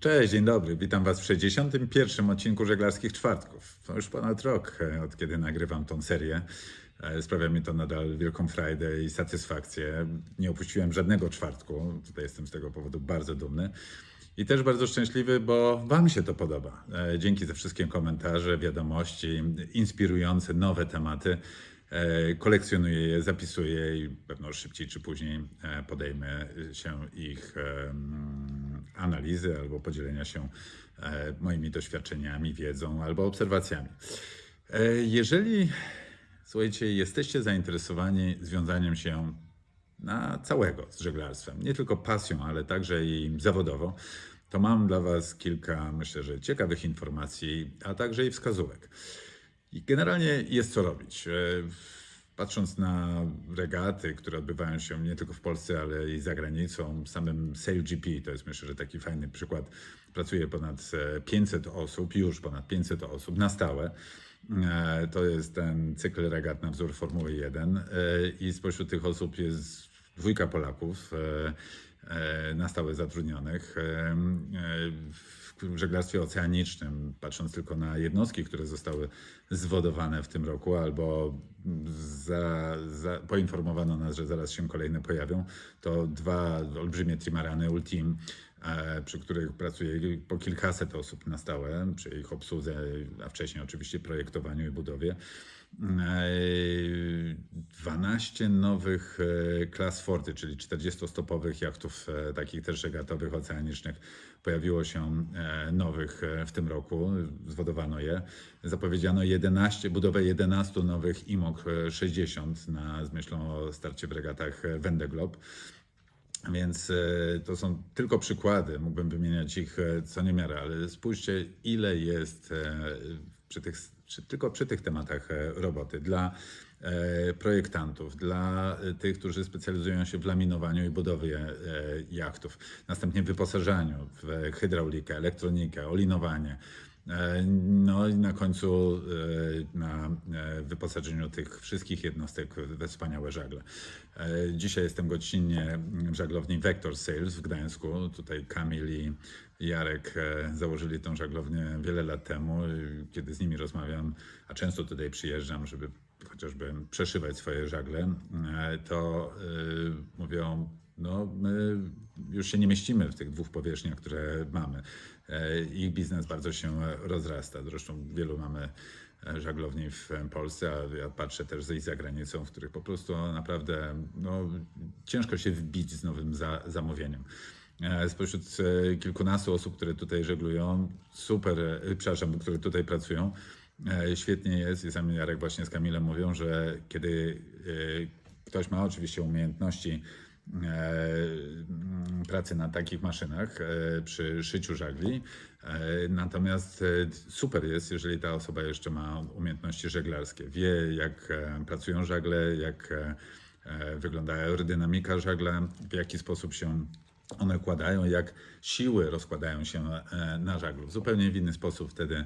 Cześć, dzień dobry. Witam Was w 61. odcinku Żeglarskich Czwartków. To już ponad rok, e, od kiedy nagrywam tą serię. E, Sprawia mi to nadal wielką frajdę i satysfakcję. Nie opuściłem żadnego czwartku. Tutaj jestem z tego powodu bardzo dumny. I też bardzo szczęśliwy, bo Wam się to podoba. E, Dzięki za wszystkie komentarze, wiadomości, inspirujące nowe tematy. Kolekcjonuję je, zapisuję i pewno szybciej czy później podejmę się ich analizy albo podzielenia się e, moimi doświadczeniami, wiedzą albo obserwacjami. E, Jeżeli, słuchajcie, jesteście zainteresowani związaniem się na całego z żeglarstwem, nie tylko pasją, ale także i zawodowo, to mam dla Was kilka, myślę, że ciekawych informacji, a także i wskazówek. I generalnie jest co robić. E, Patrząc na regaty, które odbywają się nie tylko w Polsce, ale i za granicą, samym SailGP to jest myślę, że taki fajny przykład. Pracuje ponad e, 500 osób, już ponad 500 osób na stałe. E, To jest ten cykl regat na wzór Formuły 1 e, i spośród tych osób jest dwójka Polaków e, e, na stałe zatrudnionych. E, e, w żeglarstwie oceanicznym, patrząc tylko na jednostki, które zostały zwodowane w tym roku, albo za, za, poinformowano nas, że zaraz się kolejne pojawią, to dwa olbrzymie trimarany Ultim, e, przy których pracuje po kilkaset osób na stałe, przy ich obsłudze, a wcześniej oczywiście projektowaniu i budowie. E, 12 nowych e, klas Forty, czyli 40-stopowych jachtów, e, takich też regatowych, oceanicznych, pojawiło się e, nowych e, w tym roku, zwodowano je. Zapowiedziano 11, budowę 11 nowych IMOK e, 60 na, z myślą o starcie w regatach e, Vendée Globe. Więc e, to są tylko przykłady, mógłbym wymieniać ich e, co niemiara, ale spójrzcie, ile jest e, przy tych, przy, tylko przy tych tematach roboty. Dla projektantów, dla tych, którzy specjalizują się w laminowaniu i budowie jachtów, następnie wyposażaniu w hydraulikę, elektronikę, olinowanie. E, No i na końcu e, na e, wyposażeniu tych wszystkich jednostek we wspaniałe żagle. Dzisiaj jestem gościnnie w żaglowni Vector Sales w Gdańsku. Tutaj Kamil i Jarek założyli tą żaglownię wiele lat temu. Kiedy z nimi rozmawiam, a często tutaj przyjeżdżam, żeby chociażby przeszywać swoje żagle, to mówią, no my już się nie mieścimy w tych dwóch powierzchniach, które mamy. E, Ich biznes bardzo się rozrasta. Zresztą wielu mamy e, żaglowni w Polsce, a ja patrzę też i za granicą, w których po prostu naprawdę no, ciężko się wbić z nowym za, zamówieniem. E, Spośród e, kilkunastu osób, które tutaj żeglują, super, e, przepraszam, które tutaj pracują, e, świetnie jest i sam Jarek właśnie z Kamilem mówią, że kiedy e, ktoś ma oczywiście umiejętności e, pracy na takich maszynach e, przy szyciu żagli. E, Natomiast e, super jest, jeżeli ta osoba jeszcze ma umiejętności żeglarskie. Wie, jak e, pracują żagle, jak e, e, wygląda aerodynamika żagla, w jaki sposób się one kładają, jak siły rozkładają się e, na żaglu. W zupełnie w inny sposób wtedy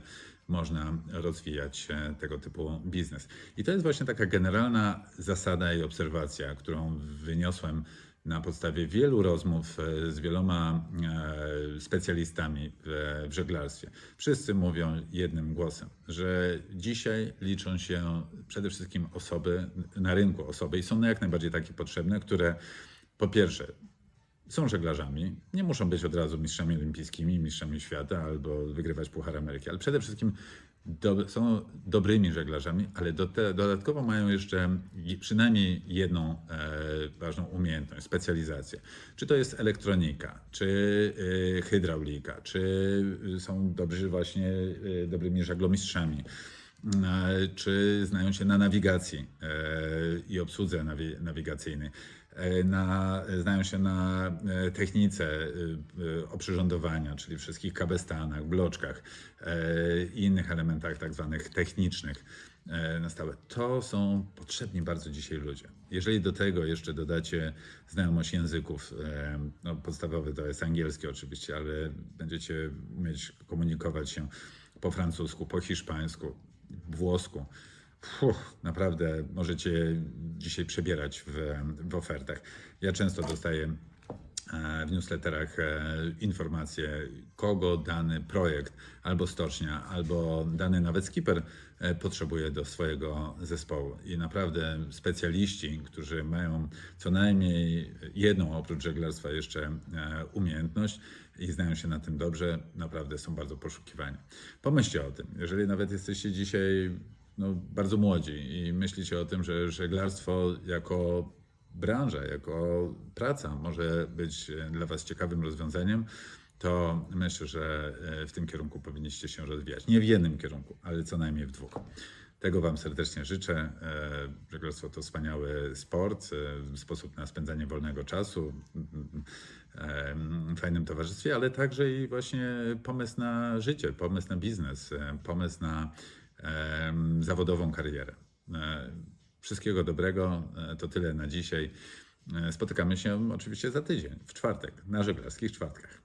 można rozwijać e, tego typu biznes. I to jest właśnie taka generalna zasada i obserwacja, którą wyniosłem na podstawie wielu rozmów e, z wieloma e, specjalistami w, żeglarstwie. Wszyscy mówią jednym głosem, że dzisiaj liczą się przede wszystkim osoby na rynku, osoby i są jak najbardziej takie potrzebne, które po pierwsze są żeglarzami, nie muszą być od razu mistrzami olimpijskimi, mistrzami świata albo wygrywać Puchar Ameryki, ale przede wszystkim do, są dobrymi żeglarzami, ale do te, dodatkowo mają jeszcze je- przynajmniej jedną e, ważną umiejętność, specjalizację. Czy to jest elektronika, czy e, hydraulika, czy są dobrzy właśnie e, dobrymi żaglomistrzami e, czy znają się na nawigacji e, i obsłudze nawi- nawigacyjnej, na, znają się na e, technice e, e, oprzyrządowania, czyli wszystkich kabestanach, bloczkach e, i innych elementach tak zwanych technicznych e, na stałe. To są potrzebni bardzo dzisiaj ludzie. Jeżeli do tego jeszcze dodacie znajomość języków, e, no podstawowy to jest angielski oczywiście, ale będziecie umieć komunikować się po francusku, po hiszpańsku, włosku. Naprawdę możecie dzisiaj przebierać w, w ofertach. Ja często dostaję e, w newsletterach e, informacje, kogo dany projekt albo stocznia, albo dany nawet skipper e, potrzebuje do swojego zespołu. I naprawdę specjaliści, którzy mają co najmniej jedną oprócz żeglarstwa jeszcze umiejętność i znają się na tym dobrze, naprawdę są bardzo poszukiwani. Pomyślcie o tym, jeżeli nawet jesteście dzisiaj no, bardzo młodzi i myślicie o tym, że żeglarstwo jako branża, jako praca może być e, dla Was ciekawym rozwiązaniem, to myślę, że e, w tym kierunku powinniście się rozwijać. Nie w jednym kierunku, ale co najmniej w dwóch. Tego Wam serdecznie życzę. E, Żeglarstwo to wspaniały sport, sposób na spędzanie wolnego czasu w fajnym towarzystwie, ale także i właśnie pomysł na życie, pomysł na biznes, pomysł na zawodową karierę. E, Wszystkiego dobrego, e, to tyle na dzisiaj. E, Spotykamy się oczywiście za tydzień, w czwartek, na żeglarskich czwartkach.